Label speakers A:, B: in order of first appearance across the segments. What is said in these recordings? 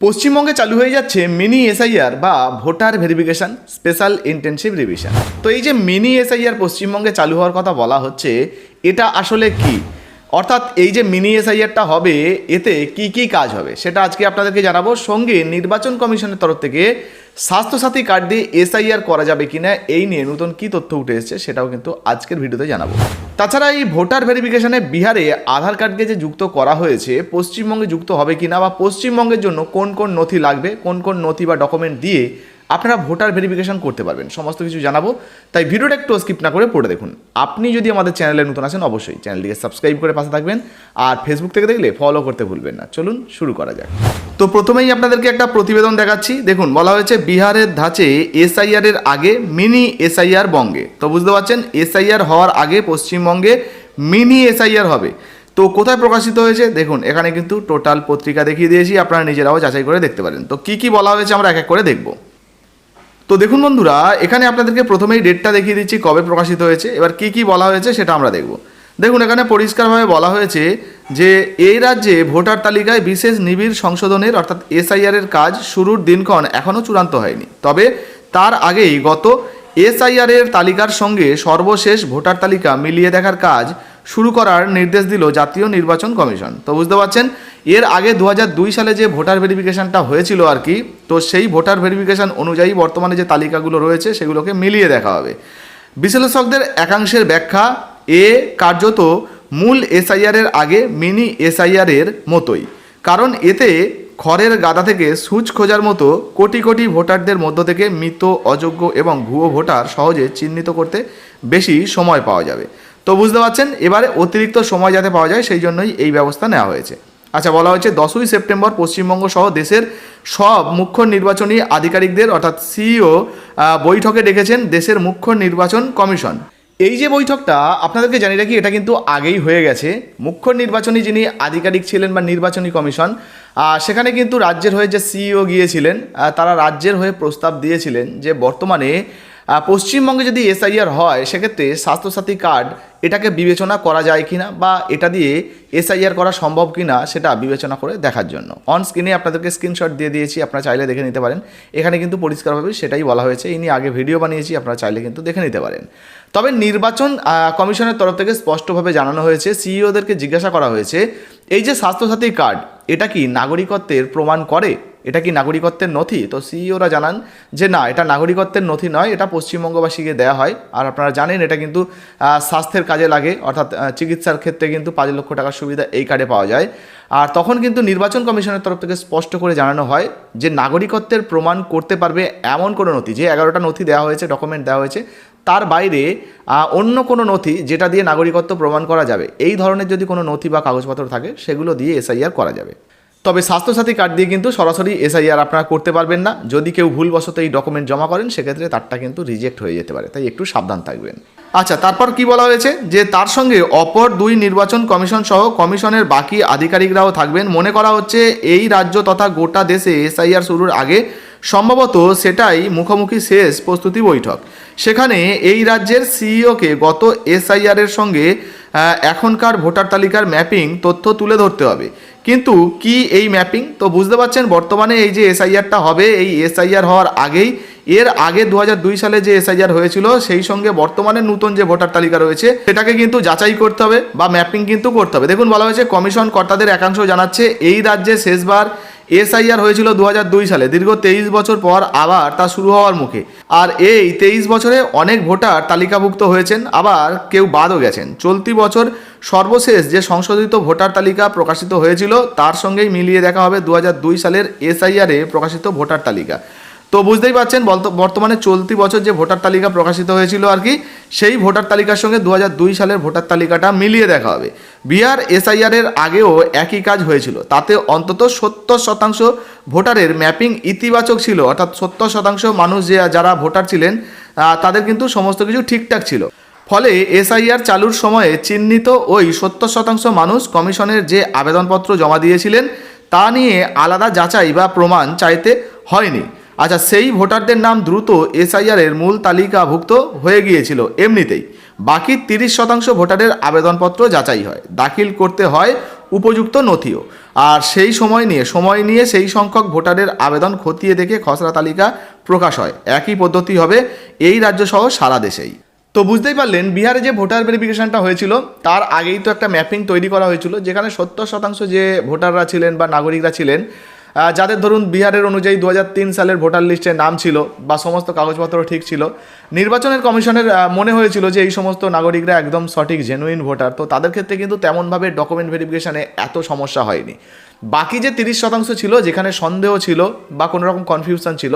A: পশ্চিমবঙ্গে চালু হয়ে যাচ্ছে মিনি এসআইআর বা voter verification, special intensive revision. তো এই যে মিনি এসআইআর পশ্চিমবঙ্গে চালু হওয়ার কথা বলা হচ্ছে, এটা আসলে কি? অর্থাৎ এই যে মিনি এসআইআরটা হবে, এতে কি কি কাজ হবে? সেটা আজকে আপনাদেরকে জানাব। সঙ্গে নির্বাচন কমিশনের তরফ থেকে স্বাস্থ্যসাথী কার্ড দিয়ে এসআইআর করা যাবে কিনা, এই নিয়ে নতুন কি তথ্য উঠে এসেছে সেটাও কিন্তু আজকের ভিডিওতে জানাব। তাছাড়া এই ভোটার ভেরিফিকেশনে বিহারে আধার কার্ডকে যে যুক্ত করা হয়েছে, পশ্চিমবঙ্গে যুক্ত হবে কিনা বা পশ্চিমবঙ্গের জন্য কোন কোন নথি লাগবে, কোন কোন নথি বা ডকুমেন্ট দিয়ে আপনারা ভোটার ভেরিফিকেশন করতে পারবেন, সমস্ত কিছু জানাব। তাই ভিডিওটা একটু স্কিপ না করে পড়ে দেখুন। আপনি যদি আমাদের চ্যানেলে নতুন আসেন অবশ্যই চ্যানেলটিকে সাবস্ক্রাইব করে পাশে থাকবেন আর ফেসবুক থেকে দেখলে ফলো করতে ভুলবেন না। চলুন শুরু করা যাক। তো প্রথমেই আপনাদেরকে একটা প্রতিবেদন দেখাচ্ছি। দেখুন, বলা হয়েছে বিহারের ধাঁচে এসআইআর এর আগে মিনি এসআইআর বঙ্গে। তো বুঝতে পারছেন, এসআইআর হওয়ার আগে পশ্চিমবঙ্গে মিনি এসআইআর হবে। তো কোথায় প্রকাশিত হয়েছে? দেখুন, এখানে কিন্তু টোটাল পত্রিকা দেখিয়ে দিয়েছি, আপনারা নিজেরাও যাচাই করে দেখতে পারেন। তো কি কি বলা হয়েছে আমরা এক এক করে দেখব। তো দেখুন বন্ধুরা, এখানে আপনাদেরকে প্রথমেই ডেটটা দেখিয়ে দিচ্ছি, কবে প্রকাশিত হয়েছে, এবার কি কি বলা হয়েছে সেটা আমরা দেখব। দেখুন, এখানে পরিষ্কারভাবে বলা হয়েছে যে এই রাজ্যে ভোটার তালিকায় বিশেষ নিবিড় সংশোধনের, অর্থাৎ এসআইআর এর কাজ শুরুর দিনক্ষণ এখনও চূড়ান্ত হয়নি। তবে তার আগেই গত এসআইআর এর তালিকার সঙ্গে সর্বশেষ ভোটার তালিকা মিলিয়ে দেখার কাজ শুরু করার নির্দেশ দিল জাতীয় নির্বাচন কমিশন। তো বুঝতে পারছেন, এর আগে দু হাজার দুই সালে যে ভোটার ভেরিফিকেশনটা হয়েছিল আর কি, তো সেই ভোটার ভেরিফিকেশন অনুযায়ী বর্তমানে যে তালিকাগুলো রয়েছে সেগুলোকে মিলিয়ে দেখা হবে। বিশ্লেষকদের একাংশের ব্যাখ্যা, এ কার্যত মূল এসআইআর এর আগে মিনি এসআইআর এর মতোই। কারণ এতে খড়ের গাদা থেকে সুচ খোঁজার মতো কোটি কোটি ভোটারদের মধ্য থেকে মৃত, অযোগ্য এবং ভুয়ো ভোটার সহজে চিহ্নিত করতে বেশি সময় পাওয়া যাবে। তো বুঝতে পারছেন? এবারে অতিরিক্ত সময় যাতে পাওয়া যায়, সেই জন্যই এই ব্যবস্থা নেওয়া হয়েছে। আচ্ছা বলা হয়েছে দশই সেপ্টেম্বর পশ্চিমবঙ্গ সহ দেশের সব মুখ্য নির্বাচনী আধিকারিকদের, অর্থাৎ সিইও বৈঠকে ডেকেছেন দেশের মুখ্য নির্বাচন কমিশন। এই যে বৈঠকটা, আপনাদেরকে জানি রাখি, এটা কিন্তু আগেই হয়ে গেছে। মুখ্য নির্বাচনী যিনি আধিকারিক ছিলেন বা নির্বাচনী কমিশন সেখানে কিন্তু রাজ্যের হয়ে যে সিইও গিয়েছিলেন তারা রাজ্যের হয়ে প্রস্তাব দিয়েছিলেন যে বর্তমানে পশ্চিমবঙ্গে যদি এসআইআর হয়, সেক্ষেত্রে স্বাস্থ্যসাথী কার্ড, এটাকে বিবেচনা করা যায় কিনা বা এটা দিয়ে এসআইআর করা সম্ভব কিনা, সেটা বিবেচনা করে দেখার জন্য। অন স্ক্রিনে আপনাদেরকে স্ক্রিনশট দিয়ে দিয়েছি, আপনারা চাইলে দেখে নিতে পারেন। এখানে কিন্তু পরিষ্কারভাবে সেটাই বলা হয়েছে। ইনি আগে ভিডিও বানিয়েছি, আপনারা চাইলে কিন্তু দেখে নিতে পারেন। তবে নির্বাচন কমিশনের তরফ থেকে স্পষ্টভাবে জানানো হয়েছে, সিইওদেরকে জিজ্ঞাসা করা হয়েছে, এই যে স্বাস্থ্যসাথী কার্ড, এটা কি নাগরিকত্বের প্রমাণ করে? এটা কি নাগরিকত্বের নথি? তো সিইওরা জানান যে না, এটা নাগরিকত্বের নথি নয়, এটা পশ্চিমবঙ্গবাসীকে দেওয়া হয়। আর আপনারা জানেন এটা কিন্তু স্বাস্থ্যের কাজে লাগে, অর্থাৎ চিকিৎসার ক্ষেত্রে কিন্তু পাঁচ লক্ষ টাকার সুবিধা এই কার্ডে পাওয়া যায়। আর তখন কিন্তু নির্বাচন কমিশনের তরফ থেকে স্পষ্ট করে জানানো হয় যে নাগরিকত্বের প্রমাণ করতে পারবে এমন কোনো নথি, যে এগারোটা নথি দেওয়া হয়েছে, ডকুমেন্ট দেওয়া হয়েছে, তার বাইরে অন্য কোনো নথি যেটা দিয়ে নাগরিকত্ব প্রমাণ করা যাবে। এই ধরনের যদি কোনো নথি বা কাগজপত্র থাকে, সেগুলো দিয়ে এসআইআর করা যাবে। তবে স্বাস্থ্যসাথী কার্ড দিয়ে কিন্তু সরাসরি এসআইআর আপনারা করতে পারবেন না। যদি কেউ ভুলবশত এই ডকুমেন্ট জমা করেন, সেক্ষেত্রে তারটা কিন্তু রিজেক্ট হয়ে যেতে পারে। তাই একটু সাবধান থাকবেন। আচ্ছা তারপর কি বলা হয়েছে? যে তার সঙ্গে অপর দুই নির্বাচন কমিশন সহ কমিশনের বাকি আধিকারিকরাও থাকবেন। মনে করা হচ্ছে এই রাজ্য তথা গোটা দেশে এসআইআর শুরুর আগে সম্ভবত সেটাই মুখোমুখি শেষ প্রস্তুতি বৈঠক। সেখানে এই রাজ্যের সিইওকে গত এসআইআর এর সঙ্গে এখনকার ভোটার তালিকার ম্যাপিং তথ্য তুলে ধরতে হবে। কিন্তু কি এই ম্যাপিং? তো বুঝতে পারছেন, বর্তমানে এই যে এসআইআরটা হবে, এই এসআইআর হওয়ার আগেই, এর আগে দু হাজার দুই সালে যে এসআইআর হয়েছিল, সেই সঙ্গে বর্তমানে নতুন যে ভোটার তালিকা রয়েছে, সেটাকে কিন্তু যাচাই করতে হবে বা ম্যাপিং কিন্তু করতে হবে। দেখুন, বলা হয়েছে কমিশন কর্তাদের একাংশ জানাচ্ছে, এই রাজ্যে শেষবার এসআইআর হয়েছিল দু হাজার দুই সালে। দীর্ঘ তেইশ বছর পর আবার তা শুরু হওয়ার মুখে। আর এই তেইশ বছরে অনেক ভোটার তালিকাভুক্ত হয়েছেন, আবার কেউ বাদও গেছেন। চলতি বছর সর্বশেষ যে সংশোধিত ভোটার তালিকা প্রকাশিত হয়েছিল, তার সঙ্গেই মিলিয়ে দেখা হবে দু হাজার দুই সালের এসআইআরে প্রকাশিত ভোটার তালিকা। তো বুঝতেই পারছেন বর্তমানে চলতি বছর যে ভোটার তালিকা প্রকাশিত হয়েছিল আর কি, সেই ভোটার তালিকার সঙ্গে দু হাজার দুই সালের ভোটার তালিকাটা মিলিয়ে দেখা হবে। বিহার এসআইআর এর আগেও একই কাজ হয়েছিল। তাতে অন্তত সত্তর শতাংশ ভোটারের ম্যাপিং ইতিবাচক ছিল, অর্থাৎ সত্তর শতাংশ মানুষ যে, যারা ভোটার ছিলেন তাদের কিন্তু সমস্ত কিছু ঠিকঠাক ছিল। ফলে এসআইআর চালুর সময়ে চিহ্নিত ওই সত্তর শতাংশ মানুষ কমিশনের যে আবেদনপত্র জমা দিয়েছিলেন, তা নিয়ে আলাদা যাচাই বা প্রমাণ চাইতে হয়নি। আচ্ছা সেই ভোটারদের নাম দ্রুত এসআইআর এর মূল তালিকাভুক্ত হয়ে গিয়েছিল এমনিতেই। বাকি তিরিশ শতাংশ ভোটারের আবেদনপত্র যাচাই হয়, দাখিল করতে হয় উপযুক্ত নথিও। আর সেই সময় নিয়ে সময় নিয়ে সেই সংখ্যক ভোটারের আবেদন খতিয়ে দেখে খসড়া তালিকা প্রকাশ হয়। একই পদ্ধতি হবে এই রাজ্য সহ সারা দেশেই। তো বুঝতেই পারলেন, বিহারে যে ভোটার ভেরিফিকেশনটা হয়েছিল, তার আগেই তো একটা ম্যাপিং তৈরি করা হয়েছিল, যেখানে সত্তর শতাংশ যে ভোটাররা ছিলেন বা নাগরিকরা ছিলেন যাদের ধরুন বিহারের অনুযায়ী দু হাজার তিন সালের ভোটার লিস্টে নাম ছিল বা সমস্ত কাগজপত্র ঠিক ছিল, নির্বাচনের কমিশনের মনে হয়েছিল যে এই সমস্ত নাগরিকরা একদম সঠিক জেনুইন ভোটার। তো তাদের ক্ষেত্রে কিন্তু তেমনভাবে ডকুমেন্ট ভেরিফিকেশানে এত সমস্যা হয়নি। বাকি যে তিরিশ শতাংশ ছিল, যেখানে সন্দেহ ছিল বা কোনো রকম কনফিউশন ছিল,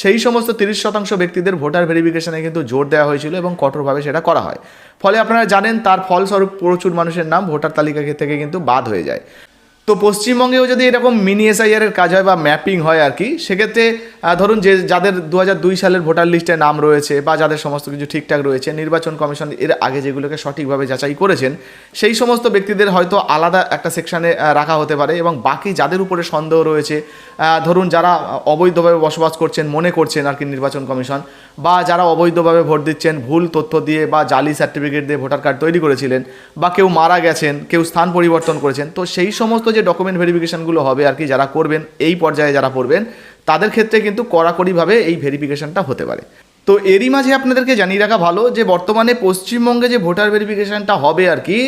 A: সেই সমস্ত তিরিশ শতাংশ ব্যক্তিদের ভোটার ভেরিফিকেশানে কিন্তু জোর দেওয়া হয়েছিল এবং কঠোরভাবে সেটা করা হয়। ফলে আপনারা জানেন, তার ফলস্বরূপ প্রচুর মানুষের নাম ভোটার তালিকা থেকে কিন্তু বাদ হয়ে যায়। তো পশ্চিমবঙ্গেও যদি এরকম মিনি এসআইআর এর কাজ হয় বা ম্যাপিং হয় আর কি, সেক্ষেত্রে ধরুন যে যাদের দু হাজার দুই সালের ভোটার লিস্টে নাম রয়েছে বা যাদের সমস্ত কিছু ঠিকঠাক রয়েছে, নির্বাচন কমিশন এর আগে যেগুলোকে সঠিকভাবে যাচাই করেছেন, সেই সমস্ত ব্যক্তিদের হয়তো আলাদা একটা সেকশনে রাখা হতে পারে এবং বাকি যাদের উপরে সন্দেহ রয়েছে ধরুন যারা অবৈধভাবে বসবাস করছেন, মনে করছেন আর কি নির্বাচন কমিশন, বা যারা অবৈধভাবে ভোট দিচ্ছেন, ভুল তথ্য দিয়ে বা জালি সার্টিফিকেট দিয়ে ভোটার কার্ড তৈরি করেছিলেন, বা কেউ মারা গেছেন, কেউ স্থান পরিবর্তন করেছেন, তো সেই সমস্ত যে ডকুমেন্ট ভেরিফিকেশনগুলো হবে আর কি যারা করবেন, এই পর্যায়ে যারা পড়বেন তাদের ক্ষেত্রে কিন্তু কড়াকড়িভাবে এই ভেরিফিকেশনটা হতে পারে। তো এরই মাঝে আপনাদেরকে জানিয়ে রাখা ভালো যে বর্তমানে পশ্চিমবঙ্গে যে ভোটার ভেরিফিকেশনটা হবে আর কি,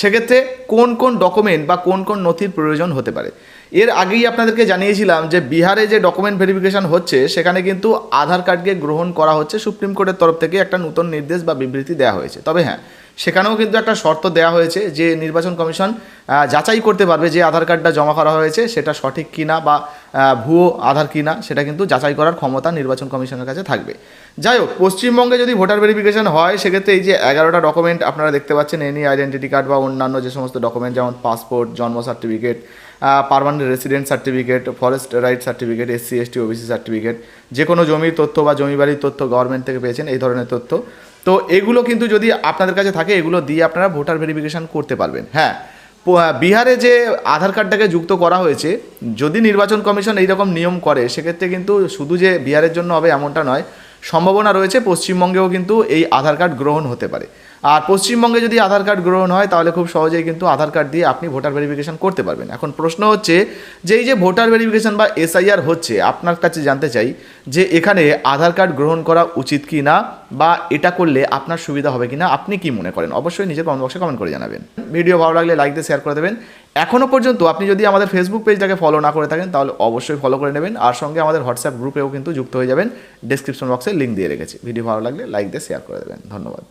A: সেক্ষেত্রে কোন কোন ডকুমেন্ট বা কোন কোন নথির প্রয়োজন হতে পারে। এর আগেই আপনাদেরকে জানিয়েছিলাম যে বিহারে যে ডকুমেন্ট ভেরিফিকেশন হচ্ছে, সেখানে কিন্তু আধার কার্ডকে গ্রহণ করা হচ্ছে সুপ্রিম কোর্টের তরফ থেকে একটা নতুন নির্দেশ বা বিবৃতি দেওয়া হয়েছে। তবে হ্যাঁ সেখানেও কিন্তু একটা শর্ত দেওয়া হয়েছে যে নির্বাচন কমিশন যাচাই করতে পারবে যে আধার কার্ডটা জমা করা হয়েছে, সেটা সঠিক কিনা বা ভুয়ো আধার কিনা সেটা কিন্তু যাচাই করার ক্ষমতা নির্বাচন কমিশনের কাছে থাকবে। যাই হোক, পশ্চিমবঙ্গে যদি ভোটার ভেরিফিকেশন হয়, সেক্ষেত্রে এই যে এগারোটা ডকুমেন্ট আপনারা দেখতে পাচ্ছেন এনি আইডেন্টিটি কার্ড বা অন্যান্য যে সমস্ত ডকুমেন্ট যেমন পাসপোর্ট জন্ম certificate permanent resident certificate forest right certificate SC ST OBC certificate যে কোনো জমির তথ্য বা জমি বাড়ির তথ্য গভর্নমেন্ট থেকে পেয়েছেন, এই ধরনের তথ্য। তো এগুলো কিন্তু যদি আপনাদের কাছে থাকে, এগুলো দিয়ে আপনারা ভোটার ভেরিফিকেশন করতে পারবেন। হ্যাঁ বিহারে যে আধার কার্ডটাকে যুক্ত করা হয়েছে, যদি নির্বাচন কমিশন এইরকম নিয়ম করে, সেক্ষেত্রে কিন্তু শুধু যে বিহারের জন্য হবে এমনটা নয়, সম্ভাবনা রয়েছে পশ্চিমবঙ্গেও কিন্তু এই আধার কার্ড গ্রহণ হতে পারে। আর পশ্চিমবঙ্গে যদি আধার কার্ড গ্রহণ হয়, তাহলে খুব সহজেই কিন্তু আধার কার্ড দিয়ে আপনি ভোটার ভেরিফিকেশন করতে পারবেন। এখন প্রশ্ন হচ্ছে যে এই যে ভোটার ভেরিফিকেশন বা এসআইআর হচ্ছে, আপনার কাছে জানতে চাই যে এখানে আধার কার্ড গ্রহণ করা উচিত কি না বা এটা করলে আপনার সুবিধা হবে কি না আপনি কি মনে করেন? অবশ্যই নিজের কমেন্ট বক্সে কমেন্ট করে জানাবেন। ভিডিও ভালো লাগলে লাইক দিয়ে শেয়ার করে দেবেন। এখনও পর্যন্ত আপনি যদি আমাদের ফেসবুক পেজটাকে ফলো না করে থাকেন, তাহলে অবশ্যই ফলো করে নেবেন। আর সঙ্গে আমাদের হোয়াটসঅ্যাপ গ্রুপেও কিন্তু যুক্ত হয়ে যাবেন। ডেসক্রিপশন বক্সে লিঙ্ক দিয়ে রেখেছি। ভিডিও ভালো লাগলে লাইক দিয়ে শেয়ার করে দেবেন। ধন্যবাদ।